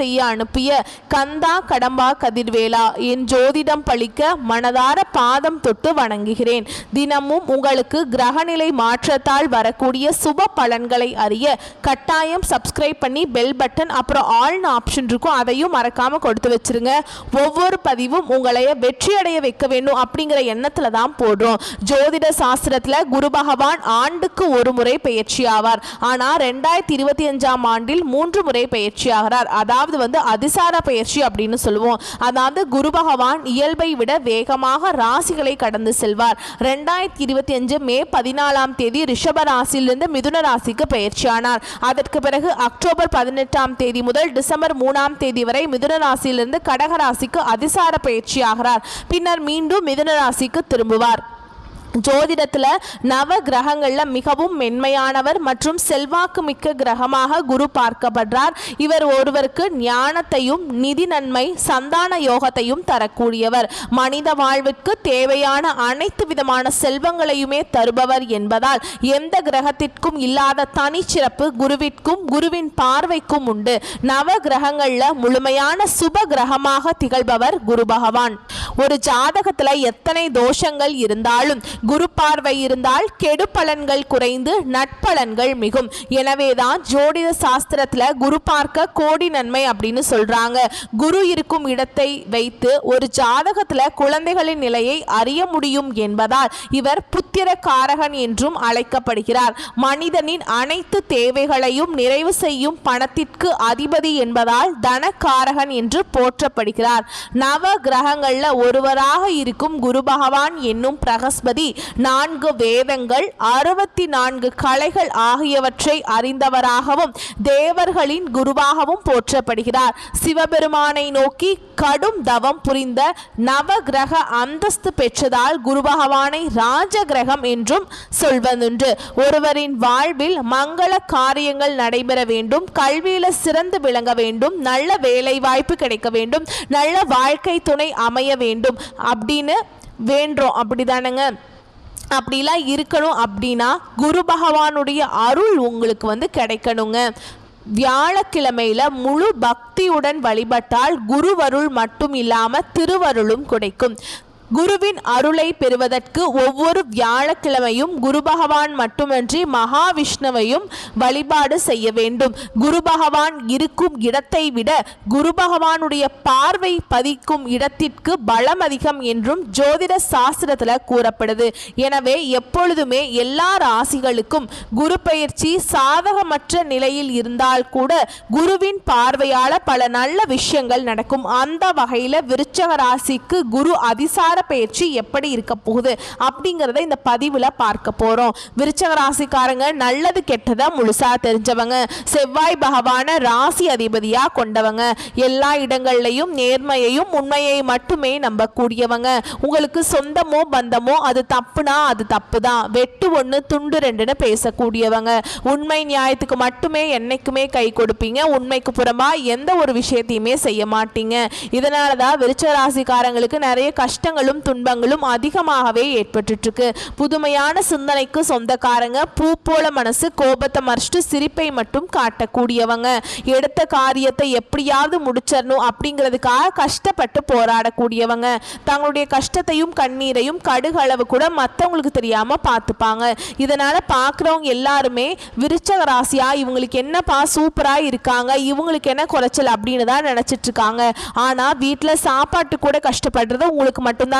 செய்ய அனுப்பிய கந்தா கடம்பா கதிர்வேலா என் ஜோதிடம் பழிக்க மனதார பாதம் தொட்டு வணங்குகிறேன். தினமும் உங்களுக்கு கிரகநிலை மாற்றத்தால் வரக்கூடிய சுப பலன்களை அறிய கட்டாயம் சப்ஸ்கிரைப் பண்ணி பெல் பட்டன் அப்புறம் ஆல்னு ஆப்ஷன் இருக்கும் அதையும் மறக்காம கொடுத்து வச்சிருங்க. ஒவ்வொரு பதிவும் உங்களை வெற்றி அடைய வைக்க வேண்டும் அப்படிங்கிற எண்ணத்துல தான் போடுறோம். ஜோதிட சாஸ்திரத்துல குரு பகவான் ஆண்டுக்கு ஒரு முறை பயிற்சி ஆவார். ஆனா ரெண்டாயிரத்தி இருபத்தி அஞ்சாம் ஆண்டில் மூன்று முறை பயிற்சி ஆகிறார். அதாவது அதாவது வந்து அதிசார பயிற்சி அப்படின்னு சொல்லுவோம். அதாவது குரு பகவான் இயல்பை விட வேகமாக ராசிகளை கடந்து செல்வார். ரெண்டாயிரத்தி இருபத்தி அஞ்சு மே பதினாலாம் தேதி ரிஷப ராசியிலிருந்து மிதுன ராசிக்கு பயிற்சியானார். அதற்கு பிறகு அக்டோபர் பதினெட்டாம் தேதி முதல் டிசம்பர் மூணாம் தேதி வரை மிதுன ராசியிலிருந்து கடக ராசிக்கு அதிசார பயிற்சி ஆகிறார் பின்னர் மீண்டும் மிதுன ராசிக்கு திரும்புவார். ஜோதிடத்தில் நவ கிரகங்களில் மிகவும் மென்மையானவர் மற்றும் செல்வாக்கு மிக்க கிரகமாக குரு பார்க்கப்படுறார். இவர் ஒருவருக்கு ஞானத்தையும் நிதி நன்மை சந்தான யோகத்தையும் தரக்கூடியவர். மனித வாழ்விற்கு தேவையான அனைத்து விதமான செல்வங்களையுமே தருபவர் என்பதால் எந்த கிரகத்திற்கும் இல்லாத தனிச்சிறப்பு குருவிற்கும் குருவின் பார்வைக்கும் உண்டு. நவ கிரகங்களில் முழுமையான சுப கிரகமாக திகழ்பவர் குரு பகவான். ஒரு ஜாதகத்தில் எத்தனை தோஷங்கள் இருந்தாலும் குரு பார்வை இருந்தால் கெடு பலன்கள் குறைந்து நட்பலன்கள் மிகும். எனவேதான் ஜோதிட சாஸ்திரத்துல குரு பார்க்க கோடி நன்மை அப்படின்னு சொல்றாங்க. குரு இருக்கும் இடத்தை வைத்து ஒரு ஜாதகத்துல குழந்தைகளின் நிலையை அறிய முடியும் என்பதால் இவர் புத்திர காரகன் என்றும் அழைக்கப்படுகிறார். மனிதனின் அனைத்து தேவைகளையும் நிறைவு செய்யும் பணத்திற்கு அதிபதி என்பதால் தனக்காரகன் என்று போற்றப்படுகிறார். நவ கிரகங்கள்ல ஒருவராக இருக்கும் குரு பகவான் என்னும் பிரகஸ்பதி நான்கு வேதங்கள் அறுபத்தி நான்கு கலைகள் ஆகியவற்றை அறிந்தவராகவும் தேவர்களின் குருவாகவும் போற்றப்படுகிறார். சிவபெருமானை நோக்கி கடும் தவம் புரிந்த நவகிரக அந்தஸ்து பெற்றதால் குரு பகவானை ராஜகிரகம் என்றும் சொல்வதுண்டு. ஒருவரின் வாழ்வில் மங்கள காரியங்கள் நடைபெற வேண்டும் கல்வியில சிறந்து விளங்க வேண்டும் நல்ல வேலை வாய்ப்பு கிடைக்க வேண்டும் நல்ல வாழ்க்கை துணை அமைய வேண்டும் அப்படின்னு வேண்டும். அப்படிதானங்க? அப்படிலாம் இருக்கணும் அப்படின்னா குரு பகவானுடைய அருள் உங்களுக்கு வந்து கிடைக்கணுங்க. வியாழக்கிழமையில முழு பக்தியுடன் வழிபட்டால் குருவருள் மட்டும் இல்லாமல் திருவருளும் கிடைக்கும். குருவின் அருளை பெறுவதற்கு ஒவ்வொரு வியாழக்கிழமையும் குரு பகவான் மட்டுமன்றி மகாவிஷ்ணுவையும் வழிபாடு செய்ய வேண்டும். குரு பகவான் இருக்கும் இடத்தை விட குரு பகவானுடைய பார்வை பதிக்கும் இடத்திற்கு பலம் அதிகம் என்றும் ஜோதிட சாஸ்திரத்தில் கூறப்படுது. எனவே எப்பொழுதுமே எல்லா ராசிகளுக்கும் குரு பயிற்சி சாதகமற்ற நிலையில் இருந்தால் கூட குருவின் பார்வையால் பல நல்ல விஷயங்கள் நடக்கும். அந்த வகையில் விருச்சக ராசிக்கு குரு அதிசார பயிற்சி எப்படி இருக்க போகுது அப்படிங்கிறத இந்த பதிவில் பார்க்க போகிறோம் விருச்சக ராசிக்காரங்க நல்லது கெட்டதை முழுசா தெரிஞ்சவங்க. செவ்வாய் பகவான ராசி அதிபதியாக கொண்டவங்க. எல்லா இடங்கள்லையும் நேர்மையையும் உண்மையை மட்டுமே நம்பக்கூடியவங்க. உங்களுக்கு சொந்தமோ பந்தமோ அது தப்புனா அது தப்பு தான் வெட்டு ஒன்று துண்டு ரெண்டுன்னு பேசக்கூடியவங்க. உண்மை நியாயத்துக்கு மட்டுமே என்னைக்குமே கை கொடுப்பீங்க. உண்மைக்கு புறமா எந்த ஒரு விஷயத்தையுமே செய்ய மாட்டீங்க. இதனால தான் விருச்ச ராசிக்காரங்களுக்கு நிறைய கஷ்டங்களும் துன்பங்களும் அதிகமாகவே ஏற்பட்டுட்டு இருக்கு புதுமையான சிந்தனைக்கு சொந்தக்காரங்க பூ போல மனசு கோபத்தை மறைச்சிட்டு சிரிப்பை மட்டும் காட்டக்கூடியவங்க. எடுத்த காரியத்தை எப்படியாவது முடிச்சிடணும் அப்படிங்கிறதுக்காக கஷ்டப்பட்டு போராடக்கூடியவங்க. தங்களுடைய கஷ்டத்தையும் கண்ணீரையும் கடுகளவு கூட மற்றவங்களுக்கு தெரியாமல் பார்த்துப்பாங்க. இதனால பார்க்குறவங்க எல்லாருமே விருச்சக ராசியா இவங்களுக்கு என்னப்பா சூப்பராக இருக்காங்க இவங்களுக்கு என்ன குறைச்சல் அப்படின்னு தான் நினச்சிட்ருக்காங்க. இருக்காங்க வீட்டில் சாப்பாட்டு கூட கஷ்டப்படுறது உங்களுக்கு மட்டும்தான்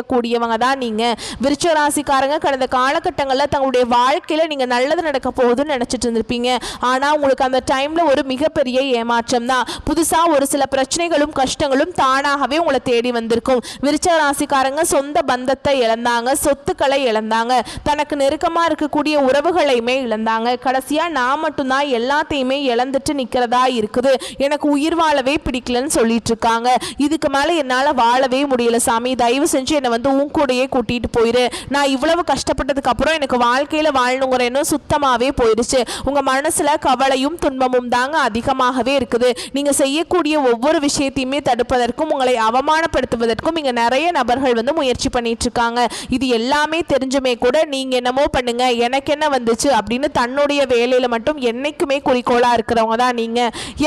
இருக்கக்கூடியவங்க தான் நீங்கள் விருச்ச ராசிக்காரங்க கடந்த காலகட்டங்களில் தங்களுடைய வாழ்க்கையில் நீங்கள் நல்லது நடக்க போகுதுன்னு நினச்சிட்டு இருந்திருப்பீங்க. ஆனால் உங்களுக்கு அந்த டைமில் ஒரு மிகப்பெரிய ஏமாற்றம் தான். புதுசாக ஒரு சில பிரச்சனைகளும் கஷ்டங்களும் தானாகவே உங்களை தேடி வந்திருக்கும். விருச்ச ராசிக்காரங்க சொந்த பந்தத்தை இழந்தாங்க சொத்துக்களை இழந்தாங்க தனக்கு நெருக்கமாக இருக்கக்கூடிய உறவுகளையுமே இழந்தாங்க. கடைசியாக நான் மட்டும்தான் எல்லாத்தையுமே இழந்துட்டு நிக்கிறதா இருக்குது. எனக்கு உயிர் வாழவே பிடிக்கலன்னு சொல்லிட்டு இருக்காங்க. இதுக்கு மேலே என்னால் வாழவே முடியல சாமி. தயவு செஞ்சு என்னை வந்து உன் கூடையே கூட்டிட்டு போயிரு. நான் இவ்வளவு கஷ்டப்பட்டதுக்கு அப்புறம் எனக்கு வாழ்க்கையில வாழணுங்கிற எண்ணம் சுத்தமாவே போயிடுச்சு உங்க மனசுல கவலையும் துன்பமும் தாங்க அதிகமாகவே இருக்குது. நீங்க செய்யக்கூடிய ஒவ்வொரு விஷயத்தையுமே தடுப்பதற்கும் உங்களை அவமானப்படுத்துவதற்கும் இங்க நிறைய நபர்கள் வந்து முயற்சி பண்ணிட்டு இருக்காங்க. இது எல்லாமே தெரிஞ்சுமே கூட நீங்க என்னமோ பண்ணுங்க எனக்கு என்ன வந்துச்சு அப்படின்னு தன்னுடைய வேலையில மட்டும் என்னைக்குமே குறிக்கோளா இருக்கிறவங்க தான் நீங்க.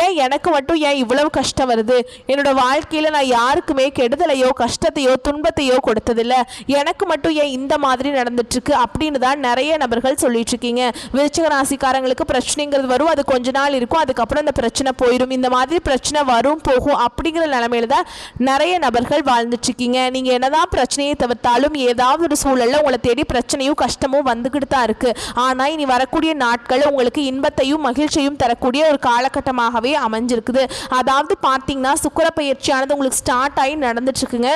ஏன் எனக்கு மட்டும் ஏன் இவ்வளவு கஷ்டம் வருது? என்னோட வாழ்க்கையில நான் யாருக்குமே கெடுதலையோ கஷ்டத்தையோ துன்பத்தையோ கொடுத்ததில்ல. எனக்கு மட்டும் ஏன் இந்த மாதிரி நடந்துட்டு இருக்கு அப்படின்னு தான் நிறைய நபர்கள் சொல்லிட்டு இருக்கீங்க விருச்சிக ராசிக்காரங்களுக்கு பிரச்சனைங்கிறது வரும். அது கொஞ்ச நாள் இருக்கும். அதுக்கப்புறம் அந்த பிரச்சனை போயிடும் இந்த மாதிரி பிரச்சனை வரும் போகும் அப்படிங்கிற நிலைமையில தான் நிறைய நபர்கள் வாழ்ந்துட்டு இருக்கீங்க நீங்க என்னதான் பிரச்சனையை தவிர்த்தாலும் ஏதாவது ஒரு சூழல்ல உங்களை தேடி பிரச்சனையும் கஷ்டமும் வந்துகிட்டு தான் இருக்கு. ஆனா இனி வரக்கூடிய நாட்கள் உங்களுக்கு இன்பத்தையும் மகிழ்ச்சியும் தரக்கூடிய ஒரு காலகட்டமாகவே அமைஞ்சிருக்குது. அதாவது பார்த்தீங்கன்னா சுக்கர பயிற்சியானது உங்களுக்கு ஸ்டார்ட் ஆகி நடந்துட்டு இருக்குங்க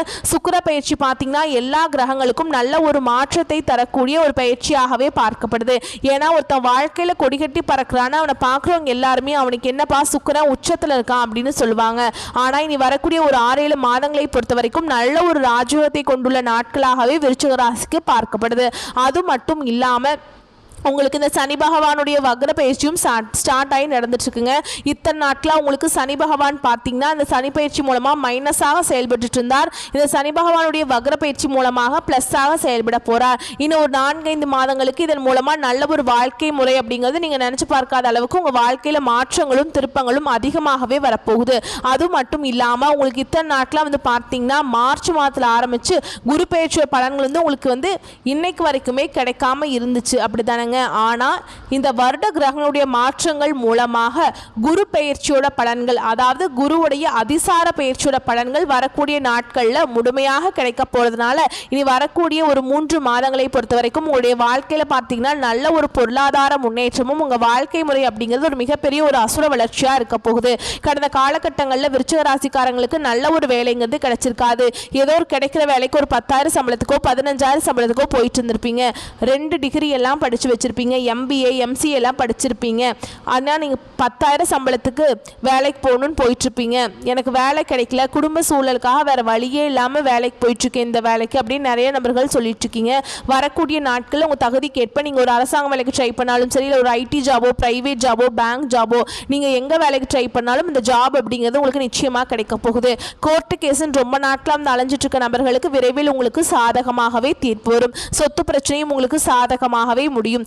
பயிற்சி பார்த்தீங்கன்னா எல்லா கிரகங்களுக்கும் நல்ல ஒரு மாற்றத்தை தரக்கூடிய ஒரு பயிற்சியாகவே பார்க்கப்படுது. ஏன்னா ஒருத்தன் வாழ்க்கையில் கொடிகட்டி பறக்கிறான்னு அவனை பார்க்குறவங்க எல்லாருமே அவனுக்கு என்னப்பா சுக்கரன் உச்சத்தில் இருக்கான் அப்படின்னு சொல்லுவாங்க. ஆனால் இனி வரக்கூடிய ஒரு ஆறு ஏழு மாதங்களை பொறுத்த வரைக்கும் நல்ல ஒரு ராஜயோகத்தை கொண்டுள்ள நாட்களாகவே விருச்சக ராசிக்கு பார்க்கப்படுது. அது மட்டும் இல்லாமல் உங்களுக்கு இந்த சனி பகவானுடைய வக்ர பயிற்சியும் ஸ்டார்ட் ஆகி நடந்துட்டுருக்குங்க. இத்தனை நாட்களாக உங்களுக்கு சனி பகவான் பார்த்தீங்கன்னா இந்த சனி பயிற்சி மூலமாக மைனஸாக செயல்பட்டு இருந்தார் இந்த சனி பகவானுடைய வக்ர பயிற்சி மூலமாக ப்ளஸ்ஸாக செயல்பட போகிறார் இன்னும் ஒரு நான்கைந்து மாதங்களுக்கு இதன் மூலமாக நல்ல ஒரு வாழ்க்கை முறை அப்படிங்கிறது நீங்கள் நினச்சி பார்க்காத அளவுக்கு உங்கள் வாழ்க்கையில் மாற்றங்களும் திருப்பங்களும் அதிகமாகவே வரப்போகுது. அது மட்டும் இல்லாமல் உங்களுக்கு இத்தனை நாட்களாக வந்து பார்த்தீங்கன்னா மார்ச் மாதத்தில் ஆரம்பித்து குரு பயிற்சியோட பலன்கள் வந்து உங்களுக்கு வந்து இன்னைக்கு வரைக்குமே கிடைக்காம இருந்துச்சு. அப்படி தானேங்க ஆனால் இந்த வருட கிரகங்களுடைய மாற்றங்கள் மூலமாக குரு பயிற்சியோட பலன்கள் அதாவது குருவுடைய அதிசார பயிற்சியோட பலன்கள் வரக்கூடிய நாட்களில் முழுமையாக கிடைக்க போகிறதுனால இனி வரக்கூடிய ஒரு மூன்று மாதங்களை பொறுத்த வரைக்கும் உங்களுடைய வாழ்க்கையில் பார்த்தீங்கன்னா நல்ல ஒரு பொருளாதார முன்னேற்றமும் உங்கள் வாழ்க்கை முறை அப்படிங்கிறது ஒரு மிகப்பெரிய ஒரு அசுர வளர்ச்சியாக இருக்க போகுது. கடந்த காலகட்டங்களில் விருச்சக ராசிக்காரங்களுக்கு நல்ல ஒரு வேலைங்கிறது கிடைச்சிருக்காது. ஏதோ ஒரு கிடைக்கிற வேலைக்கு ஒரு பத்தாயிரம் சம்பளத்துக்கோ பதினஞ்சாயிரம் சம்பளத்துக்கோ போயிட்டு இருந்திருப்பீங்க. ரெண்டு டிகிரி எல்லாம் படித்து வச்சிருப்பீங்க எம்பிஏ எம்சிஏ எல்லாம் படிச்சிருப்பீங்க. ஆனால் நீங்கள் பத்தாயிரம் சம்பளத்துக்கு வேலைக்கு போகணுன்னு போயிட்டுருப்பீங்க. எனக்கு வேலை கிடைக்கல குடும்ப சூழலுக்காக வேறு வழியே இல்லாமல் வேலைக்கு போயிட்டுருக்கேன் இந்த வேலைக்கு அப்படின்னு நிறைய நபர்கள் சொல்லிட்டுருக்கீங்க. வரக்கூடிய நாட்களில் உங்கள் தகுதிக்கு ஏற்ப நீங்கள் ஒரு அரசாங்க வேலைக்கு ட்ரை பண்ணாலும் சரி இல்லை ஒரு ஐடி ஜாபோ ப்ரைவேட் ஜாபோ பேங்க் ஜாபோ நீங்கள் எங்கே வேலைக்கு ட்ரை பண்ணாலும் இந்த ஜாப் அப்படிங்கிறது உங்களுக்கு நிச்சயமாக கிடைக்க போகுது. கோர்ட்டு கேஸுன்னு ரொம்ப நாட்களாக வந்து அலைஞ்சிட்ருக்க நபர்களுக்கு விரைவில் உங்களுக்கு சாதகமாகவே தீர்ப்பு வரும். சொத்து பிரச்சனையும் உங்களுக்கு சாதகமாகவே முடியும்.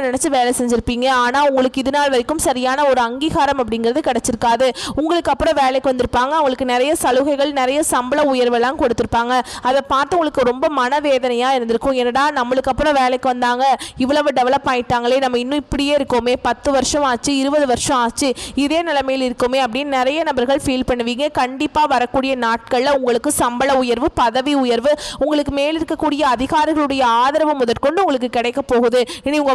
நினச்சி வேலை செஞ்சுருப்பீங்க. ஆனால் உங்களுக்கு இது நாள் வரைக்கும் சரியான ஒரு அங்கீகாரம் அப்படிங்கிறது கிடைச்சிருக்காது. உங்களுக்கு அப்புறம் வேலைக்கு வந்திருப்பாங்க. அவங்களுக்கு நிறைய சலுகைகள் நிறைய சம்பள உயர்வெல்லாம் கொடுத்துருப்பாங்க. அதை பார்த்து உங்களுக்கு ரொம்ப மனவேதனையாக இருந்திருக்கும். என்னடா நம்மளுக்கு அப்புறம் வேலைக்கு வந்தாங்க. இவ்வளவு டெவலப் ஆயிட்டாங்களே. நம்ம இன்னும் இப்படியே இருக்கோமே. பத்து வருஷம் ஆச்சு இருபது வருஷம் ஆச்சு. இதே நிலைமையில் இருக்கோமே அப்படின்னு நிறைய நபர்கள் ஃபீல் பண்ணுவீங்க. கண்டிப்பாக வரக்கூடிய நாட்களில் உங்களுக்கு சம்பள உயர்வு பதவி உயர்வு உங்களுக்கு மேல் இருக்கக்கூடிய அதிகாரிகளுடைய ஆதரவு முதற்கொண்டு உங்களுக்கு கிடைக்க போகுது. இனி உங்கள்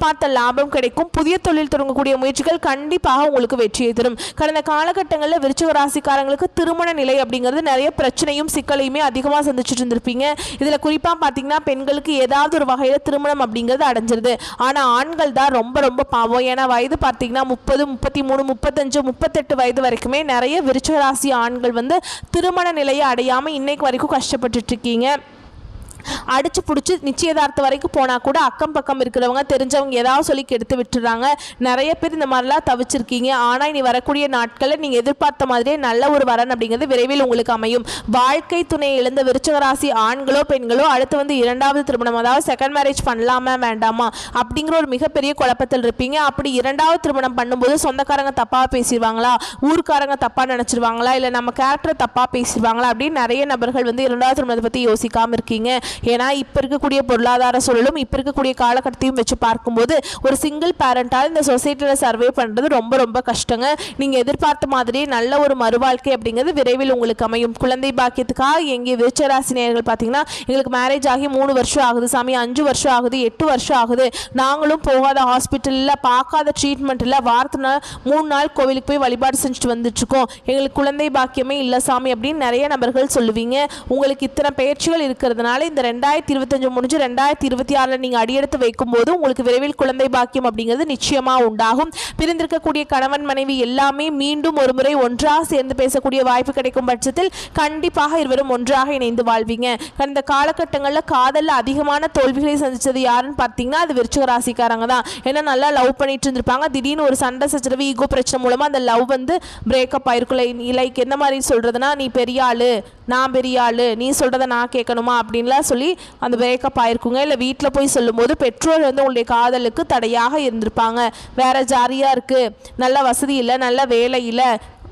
எதிர்பார்த்த லாபம் கிடைக்கும். புதிய தொழில் தொடங்கக்கூடிய முயற்சிகள் கண்டிப்பாக உங்களுக்கு வெற்றியை தரும். கடந்த காலகட்டங்களில் விருச்சிக ராசிக்காரங்களுக்கு திருமண நிலை அப்படிங்கிறது நிறைய பிரச்சனையும் சிக்கலையுமே அதிகமாக சந்திச்சுட்டு இருந்திருப்பீங்க. இதில் குறிப்பாக பார்த்தீங்கன்னா பெண்களுக்கு ஏதாவது ஒரு வகையில் திருமணம் அப்படிங்கிறது அடைஞ்சிருது. ஆனால் ஆண்கள் தான் ரொம்ப ரொம்ப பாவம். ஏன்னா வயது பார்த்தீங்கன்னா முப்பது முப்பத்தி மூணு முப்பத்தஞ்சு முப்பத்தெட்டு வயது வரைக்குமே நிறைய விருச்சிக ராசி ஆண்கள் வந்து திருமண நிலையை அடையாமல் இன்னைக்கு வரைக்கும் கஷ்டப்பட்டுட்டு இருக்கீங்க. அடிச்சு பிடிச்சி நிச்சயதார்த்தம் வரைக்கும் போனால் கூட அக்கம் பக்கம் இருக்கிறவங்க தெரிஞ்சவங்க ஏதாவது சொல்லி கெடுத்து விட்டுறாங்க. நிறைய பேர் இந்த மாதிரிலாம் தவிச்சிருக்கீங்க. ஆனால் இனி வரக்கூடிய நாட்களில் நீங்கள் எதிர்பார்த்த மாதிரியே நல்ல ஒரு வரன் அப்படிங்கிறது விரைவில் உங்களுக்கு அமையும். வாழ்க்கை துணையை இழந்த விருச்சகராசி ஆண்களோ பெண்களோ அடுத்து வந்து இரண்டாவது திருமணம் அதாவது செகண்ட் மேரேஜ் பண்ணலாமா வேண்டாமா அப்படிங்கிற ஒரு மிகப்பெரிய குழப்பத்தில் இருப்பீங்க. அப்படி இரண்டாவது திருமணம் பண்ணும்போது சொந்தக்காரங்க தப்பாக பேசிடுவாங்களா? ஊர்க்காரங்க தப்பாக நினச்சிருவாங்களா? இல்லை நம்ம கேரக்டர் தப்பாக பேசிடுவாங்களா? அப்படின்னு நிறைய நபர்கள் வந்து இரண்டாவது திருமணத்தை பற்றி யோசிக்காமல் இருக்கீங்க. ஏன்னா இப்போ இருக்கக்கூடிய பொருளாதார சூழலும் இப்போ இருக்கக்கூடிய காலகட்டத்தையும் வச்சு பார்க்கும்போது ஒரு சிங்கிள் பேரண்ட்டாக இந்த சொசைட்டியில் சர்வே பண்ணுறது ரொம்ப ரொம்ப கஷ்டங்க. நீங்கள் எதிர்பார்த்த மாதிரி நல்ல ஒரு மறுவாழ்க்கை அப்படிங்கிறது விரைவில் உங்களுக்கு அமையும். குழந்தை பாக்கியத்துக்காக எங்கே விருச்சராசினியர்கள் பார்த்தீங்கன்னா எங்களுக்கு மேரேஜ் ஆகி மூணு வருஷம் ஆகுது சாமி அஞ்சு வருஷம் ஆகுது எட்டு வருஷம் ஆகுது. நாங்களும் போகாத ஹாஸ்பிட்டலில் பார்க்காத ட்ரீட்மெண்ட் இல்லை மூணு நாள் கோவிலுக்கு போய் வழிபாடு செஞ்சுட்டு வந்துட்டுருக்கோம். எங்களுக்கு குழந்தை பாக்கியமே இல்லை சாமி அப்படின்னு நிறைய நபர்கள் சொல்லுவீங்க. உங்களுக்கு இத்தனை பயிற்சிகள் இருக்கிறதுனால இந்த ரெண்டாயிரத்தி இருபத்தஞ்சு முடிஞ்சு ரெண்டாயிரத்தி இருபத்தி ஆறில் நீங்கள் அடியெடுத்து வைக்கும்போது உங்களுக்கு விரைவில் குழந்தை பாக்கியம் அப்படிங்கிறது நிச்சயமாக உண்டாகும். பிரிந்திருக்கக்கூடிய கணவன் மனைவி எல்லாமே மீண்டும் ஒரு முறை ஒன்றாக சேர்ந்து பேசக்கூடிய வாய்ப்பு கிடைக்கும் பட்சத்தில் கண்டிப்பாக இருவரும் ஒன்றாக இணைந்து வாழ்வீங்க. கடந்த காலகட்டங்களில் காதலில் அதிகமான தோல்விகளை சந்தித்தது யாருன்னு பார்த்தீங்கன்னா அது விருச்சக ராசிக்காரங்க தான். ஏன்னா நல்லா லவ் பண்ணிட்டு இருந்திருப்பாங்க. திடீர்னு ஒரு சண்டை சச்சரவு ஈகோ பிரச்சனை மூலமாக அந்த லவ் வந்து பிரேக்கப் ஆயிருக்குள்ள லைக் என்ன மாதிரி சொல்கிறதுனா நீ பெரிய ஆளு நான் பெரிய ஆள் நீ சொல்கிறத நான் கேட்கணுமா அப்படின்லாம் சொல்லி அந்த பிரேக்கப் ஆயிருக்குங்க. இல்லை வீட்டில் போய் சொல்லும்போது பெற்றோர் வந்து உங்களுடைய காதலுக்கு தடையாக இருந்திருப்பாங்க. வேற ஜாரியாக இருக்குது நல்ல வசதி இல்லை நல்ல வேலை இல்லை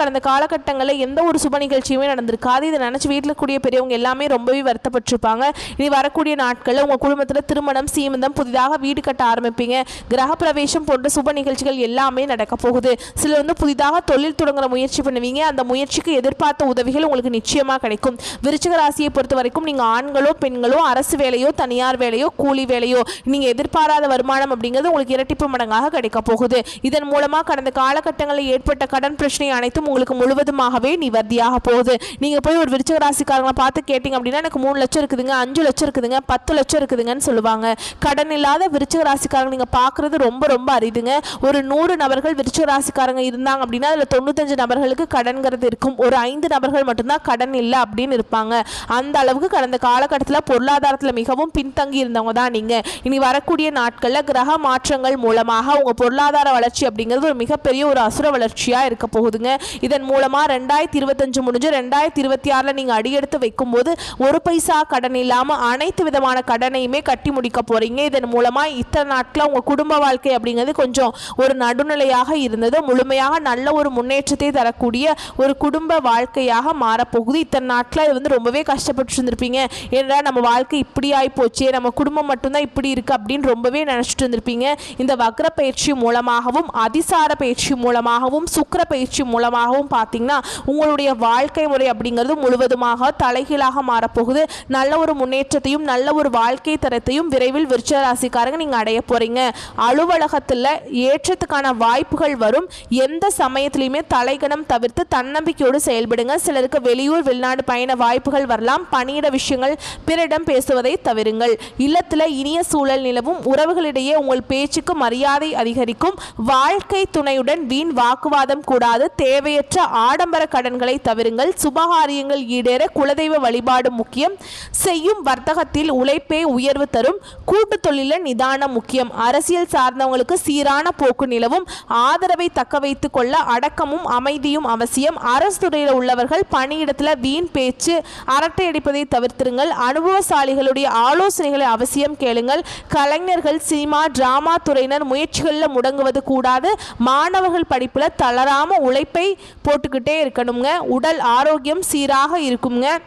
கடந்த காலகட்டங்களில் எந்த ஒரு சுப நிகழ்ச்சியுமே நடந்திருக்காது. இதை நினச்சி வீட்டில் கூடிய பெரியவங்க எல்லாமே ரொம்பவே வருத்தப்பட்டிருப்பாங்க. இனி வரக்கூடிய நாட்களில் உங்கள் குடும்பத்தில் திருமணம் சீமந்தம் புதிதாக வீடு கட்ட ஆரம்பிப்பீங்க. கிரக பிரவேசம் போன்ற சுப நிகழ்ச்சிகள் எல்லாமே நடக்க போகுது. சிலர் வந்து புதிதாக தொழில் தொடங்குற முயற்சி பண்ணுவீங்க. அந்த முயற்சிக்கு எதிர்பார்த்த உதவிகள் உங்களுக்கு நிச்சயமாக கிடைக்கும். விருச்சிக ராசியை பொறுத்த வரைக்கும் நீங்கள் ஆண்களோ பெண்களோ அரசு வேலையோ தனியார் வேலையோ கூலி வேலையோ நீங்கள் எதிர்பாராத வருமானம் அப்படிங்கிறது உங்களுக்கு இரட்டிப்பு மடங்காக கிடைக்க போகுது. இதன் மூலமாக கடந்த காலகட்டங்களில் ஏற்பட்ட கடன் பிரச்சனை அனைத்தும் உங்களுக்கு முழுவதுமாகவே நிவர்த்தியாக போகுது. நீங்கள் போய் ஒரு விருச்சக ராசிக்காரங்களை பார்த்து கேட்டிங்க அப்படின்னா எனக்கு மூணு லட்சம் இருக்குதுங்க அஞ்சு லட்சம் இருக்குதுங்க பத்து லட்சம் இருக்குதுங்கன்னு சொல்லுவாங்க. கடன் இல்லாத விருச்சக ராசிக்காரங்க நீங்கள் பார்க்குறது ரொம்ப ரொம்ப அரிதுங்க. ஒரு நூறு நபர்கள் விருச்சக ராசிக்காரங்க இருந்தாங்க அப்படின்னா அதில் தொண்ணூத்தஞ்சு நபர்களுக்கு கடன்கிறது இருக்கும். ஒரு ஐந்து நபர்கள் மட்டும்தான் கடன் இல்லை அப்படின்னு இருப்பாங்க. அந்த அளவுக்கு கடந்த காலகட்டத்தில் பொருளாதாரத்தில் மிகவும் பின்தங்கி இருந்தவங்க தான் நீங்கள் இனி வரக்கூடிய நாட்களில் கிரக மாற்றங்கள் மூலமாக உங்கள் பொருளாதார வளர்ச்சி அப்படிங்கிறது ஒரு மிகப்பெரிய ஒரு அசுர வளர்ச்சியாக இருக்க போகுதுங்க. இதன் மூலமாக ரெண்டாயிரத்தி இருபத்தஞ்சு முடிஞ்சு ரெண்டாயிரத்தி இருபத்தி ஆறில் நீங்கள் அடியெடுத்து வைக்கும்போது ஒரு பைசா கடன் இல்லாமல் அனைத்து விதமான கடனையுமே கட்டி முடிக்க போகிறீங்க இதன் மூலமாக இத்தனை நாட்களில் உங்கள் குடும்ப வாழ்க்கை அப்படிங்கிறது கொஞ்சம் ஒரு நடுநிலையாக இருந்தது. முழுமையாக நல்ல ஒரு முன்னேற்றத்தை தரக்கூடிய ஒரு குடும்ப வாழ்க்கையாக மாறப்போகுது. இத்தனை நாட்களில் இது வந்து ரொம்பவே கஷ்டப்பட்டு இருந்திருப்பீங்க. ஏன்னா நம்ம வாழ்க்கை இப்படி ஆகி நம்ம குடும்பம் மட்டும்தான் இப்படி இருக்குது அப்படின்னு ரொம்பவே நினச்சிட்டு இருந்திருப்பீங்க. இந்த வக்ர பயிற்சி மூலமாகவும் அதிசார பயிற்சி மூலமாகவும் சுக்கிர பயிற்சி மூலமாக அடுத்ததாகவும் பார்த்தீங்கன்னா உங்களுடைய வாழ்க்கை முறை அப்படிங்கிறது முழுவதுமாக தலைகீழாக மாறப்போகுது. நல்ல ஒரு முன்னேற்றத்தையும் நல்ல ஒரு வாழ்க்கை தரத்தையும் விரைவில் விருச்ச ராசிக்காரங்க நீங்கள் அடைய போகிறீங்க அலுவலகத்தில் ஏற்றத்துக்கான வாய்ப்புகள் வரும். எந்த சமயத்திலையுமே தலைகணம் தவிர்த்து தன்னம்பிக்கையோடு செயல்படுங்க. சிலருக்கு வெளியூர் வெளிநாடு பயண வாய்ப்புகள் வரலாம். பணியிட விஷயங்கள் பிறரிடம் பேசுவதை தவிருங்கள். இல்லத்தில் இனிய சூழல் நிலவும். உறவுகளிடையே உங்கள் பேச்சுக்கு மரியாதை அதிகரிக்கும். வாழ்க்கை துணையுடன் வீண் வாக்குவாதம் கூடாது. தேவை தேவையற்ற ஆடம்பர கடன்களை தவிருங்கள். சுபகாரியங்கள் ஈடேற குலதெய்வ வழிபாடு முக்கியம். செய்யும் வர்த்தகத்தில் உழைப்பே உயர்வு தரும். கூட்டு தொழில நிதானம் முக்கியம். அரசியல் சார்ந்தவங்களுக்கு சீரான போக்கு நிலவும். ஆதரவை தக்க வைத்துக் கொள்ள அடக்கமும் அமைதியும் அவசியம். அரசு துறையில் உள்ளவர்கள் பணியிடத்தில் வீண் பேச்சு அரட்டை அடிப்பதை தவிர்த்திருங்கள். அனுபவசாலிகளுடைய ஆலோசனைகளை அவசியம் கேளுங்கள். கலைஞர்கள் சினிமா டிராமா துறையினர் முயற்சிகளில் முடங்குவது கூடாது. மாணவர்கள் படிப்பில் தளராம உழைப்பை போட்டுக்கிட்டே இருக்கணுங்க உடல் ஆரோக்கியம் சீராக இருக்குங்க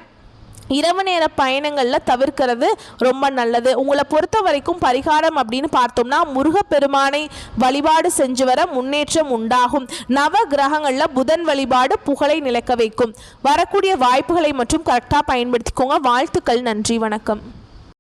இரவு நேர பயணங்களில் தவிர்க்கிறது ரொம்ப நல்லது. உங்களை பொறுத்த வரைக்கும் பரிகாரம் அப்படின்னு பார்த்தோம்னா முருகப்பெருமானை வழிபாடு செஞ்சு வர முன்னேற்றம் உண்டாகும். நவ கிரகங்களில் புதன் வழிபாடு புகழை நிலைக்க வைக்கும். வரக்கூடிய வாய்ப்புகளை மற்றும் கரெக்டாக பயன்படுத்திக்கோங்க. வாழ்த்துக்கள். நன்றி. வணக்கம்.